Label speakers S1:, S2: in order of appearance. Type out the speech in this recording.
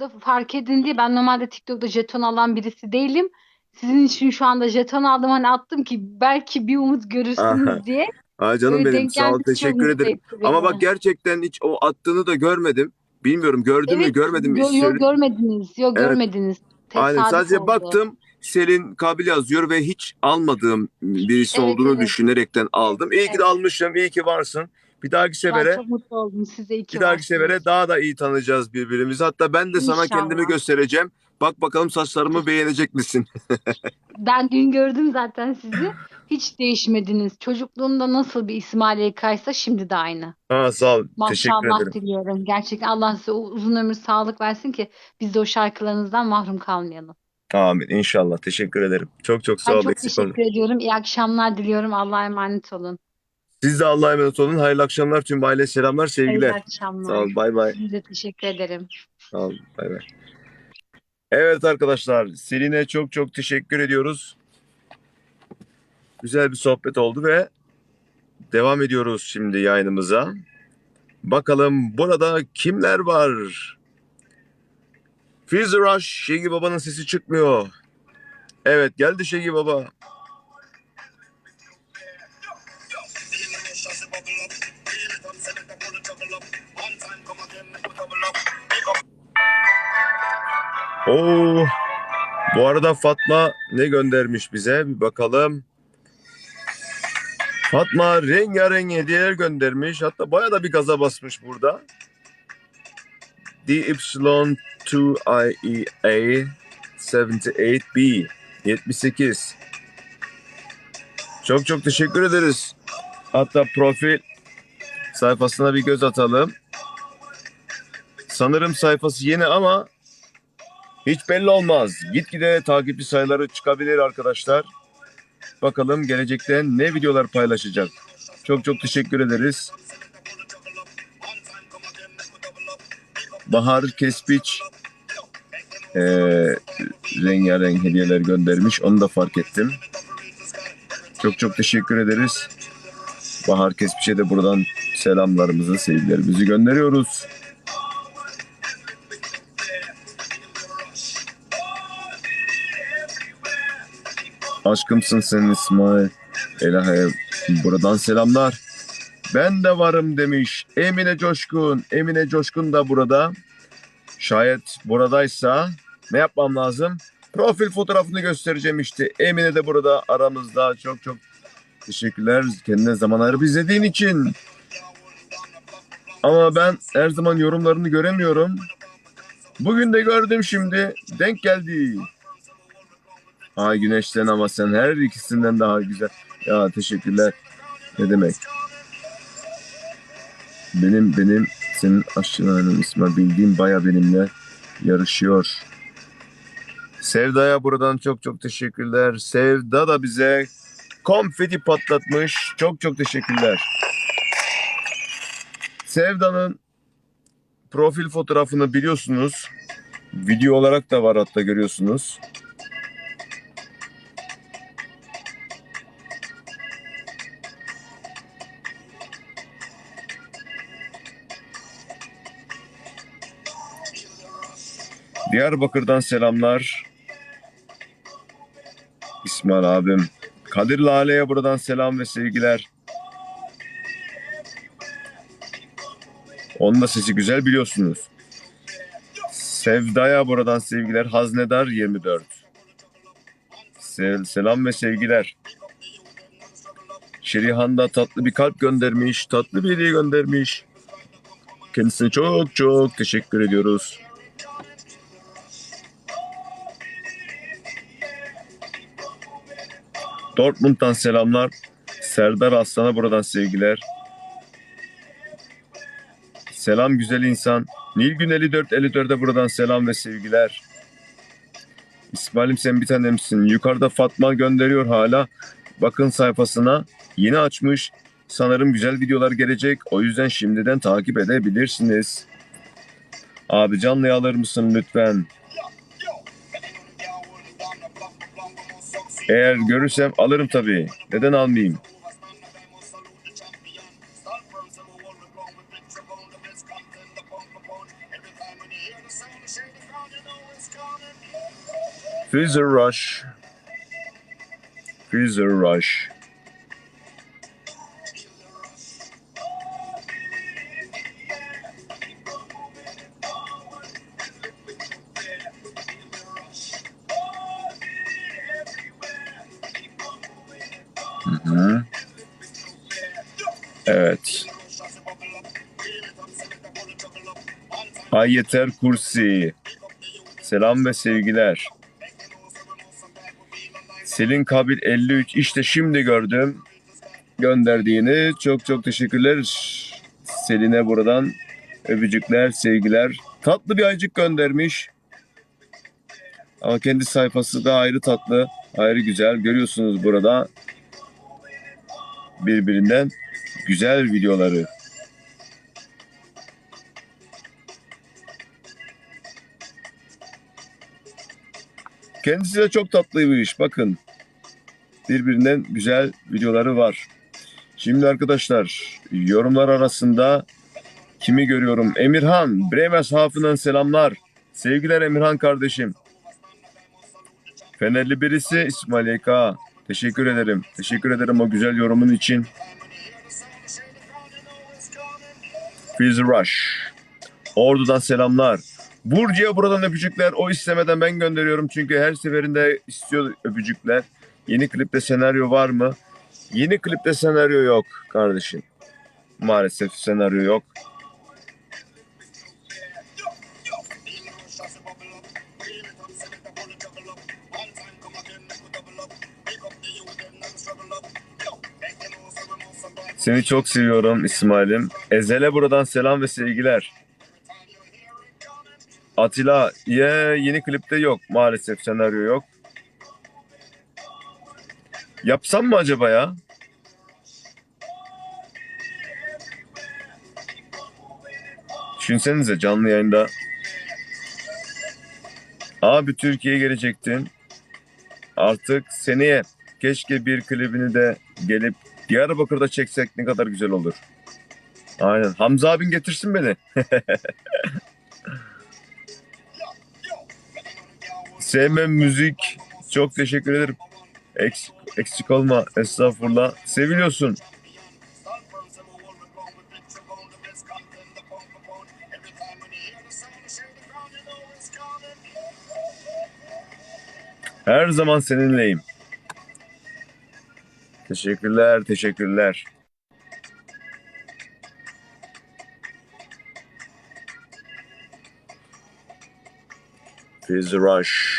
S1: burada fark edildi. Ben normalde TikTok'ta jeton alan birisi değilim. Sizin için şu anda jeton aldım hani attım ki belki bir umut görürsünüz
S2: Aha.
S1: diye.
S2: Aa canım
S1: Böyle
S2: benim sağ ol teşekkür ederim. Ama bak gerçekten hiç o attığını da görmedim. Bilmiyorum gördün mü
S1: Evet,
S2: görmedin mi?
S1: yo, yo, görmediniz. Yo,
S2: Evet.
S1: görmediniz.
S2: Aynen
S1: Tesadüf
S2: sadece
S1: oldu.
S2: baktım Selin Kabil yazıyor ve hiç almadığım birisi
S1: Evet,
S2: olduğunu
S1: evet.
S2: düşünerekten aldım. İyi ki de
S1: Evet.
S2: almışım, iyi ki varsın. Bir dahaki
S1: Ben
S2: sefere,
S1: çok mutlu oldum. Size iyi ki
S2: bir dahaki
S1: varsınız.
S2: sefere daha da iyi tanıyacağız birbirimizi. Hatta ben de sana
S1: İnşallah.
S2: kendimi göstereceğim. Bak bakalım saçlarımı beğenecek misin?
S1: Ben dün gördüm zaten sizi. Hiç değişmediniz. Çocukluğumda nasıl bir İsmail Yaykay'sa şimdi de aynı.
S2: Ha sağ ol. Teşekkür
S1: Maşallah
S2: ederim.
S1: diliyorum. Gerçekten Allah size uzun ömür sağlık versin ki biz de o şarkılarınızdan mahrum kalmayalım.
S2: Amin. İnşallah. Teşekkür ederim. Çok çok sağ
S1: Ben
S2: ol.
S1: çok
S2: Eksik olma.
S1: teşekkür ediyorum. İyi akşamlar diliyorum. Allah'a emanet olun.
S2: Siz de Allah'a emanet olun. Hayırlı akşamlar. Tüm aile selamlar,
S1: İyi
S2: sevgiler.
S1: akşamlar.
S2: Sağ ol. Bay bay.
S1: Size teşekkür ederim.
S2: Sağ ol. Bay bay. Evet arkadaşlar. Selin'e çok çok teşekkür ediyoruz. Güzel bir sohbet oldu ve devam ediyoruz şimdi yayınımıza. Bakalım burada kimler var? Fizz Rush, Şegi Baba'nın sesi çıkmıyor. Evet geldi Şegi Baba. Oo. Bu arada Fatma ne göndermiş bize? Bir bakalım. Fatma rengarenk hediyeler göndermiş. Hatta baya da bir gaza basmış burada. DY2IEA 78B 78 Çok çok teşekkür ederiz. Hatta profil sayfasına bir göz atalım. Sanırım sayfası yeni ama hiç belli olmaz. Gitgide takipçi sayıları çıkabilir arkadaşlar. Bakalım gelecekte ne videolar paylaşacak. Çok çok teşekkür ederiz. Bahar Kespiç eee rengarenk hediyeler göndermiş. Onu da fark ettim. Çok çok teşekkür ederiz. Bahar Kespiç'e de buradan selamlarımızı, sevgilerimizi gönderiyoruz. Aşkımsın sen İsmail. Elaha'ya buradan selamlar. Ben de varım demiş Emine Coşkun. Emine Coşkun da burada. Şayet buradaysa ne yapmam lazım? Profil fotoğrafını göstereceğim işte. Emine de burada aramızda. Çok çok teşekkürler kendine zaman ayırıp izlediğin için. Ama ben her zaman yorumlarını göremiyorum. Bugün de gördüm şimdi. Denk geldi. Ay güneşten ama sen her ikisinden daha güzel. Ya teşekkürler. Ne demek? Benim benim senin aşçılarının ismi bildiğim baya benimle yarışıyor. Sevda'ya buradan çok çok teşekkürler. Sevda da bize konfeti patlatmış. Çok çok teşekkürler. Sevda'nın profil fotoğrafını biliyorsunuz. Video olarak da var hatta görüyorsunuz. Diyarbakır'dan selamlar. İsmail abim. Kadir Lale'ye buradan selam ve sevgiler. Onun da sesi güzel biliyorsunuz. Sevda'ya buradan sevgiler. Haznedar 24. Sel- selam ve sevgiler. Şerihan da tatlı bir kalp göndermiş. Tatlı bir hediye göndermiş. Kendisine çok çok teşekkür ediyoruz. Dortmund'dan selamlar. Serdar Aslan'a buradan sevgiler. Selam güzel insan. Nilgün 54 54'e buradan selam ve sevgiler. İsmail'im sen bir tanemsin. Yukarıda Fatma gönderiyor hala. Bakın sayfasına. Yeni açmış. Sanırım güzel videolar gelecek. O yüzden şimdiden takip edebilirsiniz. Abi canlı alır mısın lütfen? Eğer görürsem alırım tabii. Neden almayayım? Freezer Rush. Freezer Rush. Hı hı. Evet. Ay yeter kursi. Selam ve sevgiler. Selin Kabil 53 işte şimdi gördüm gönderdiğini. Çok çok teşekkürler. Selin'e buradan öpücükler, sevgiler. Tatlı bir ayıcık göndermiş. Ama kendi sayfası da ayrı tatlı, ayrı güzel. Görüyorsunuz burada birbirinden güzel videoları. Kendisi de çok tatlıymış. Bakın. Birbirinden güzel videoları var. Şimdi arkadaşlar yorumlar arasında kimi görüyorum? Emirhan, Bremes Hafı'ndan selamlar. Sevgiler Emirhan kardeşim. Fenerli birisi İsmail YK. Teşekkür ederim. Teşekkür ederim o güzel yorumun için. Fizz Rush. Ordu'dan selamlar. Burcu'ya buradan öpücükler. O istemeden ben gönderiyorum çünkü her seferinde istiyor öpücükler. Yeni klipte senaryo var mı? Yeni klipte senaryo yok kardeşim. Maalesef senaryo yok. Seni çok seviyorum İsmail'im. Ezel'e buradan selam ve sevgiler. Atilla ye yeni klipte yok maalesef senaryo yok. Yapsam mı acaba ya? Düşünsenize canlı yayında. Abi Türkiye'ye gelecektin. Artık seneye keşke bir klibini de gelip Diyarbakır'da çeksek ne kadar güzel olur. Aynen. Hamza abin getirsin beni. Sevmem müzik. Çok teşekkür ederim. Eksik, eksik olma. Estağfurullah. Seviliyorsun. Her zaman seninleyim. Teşekkürler, teşekkürler. Fizz Rush.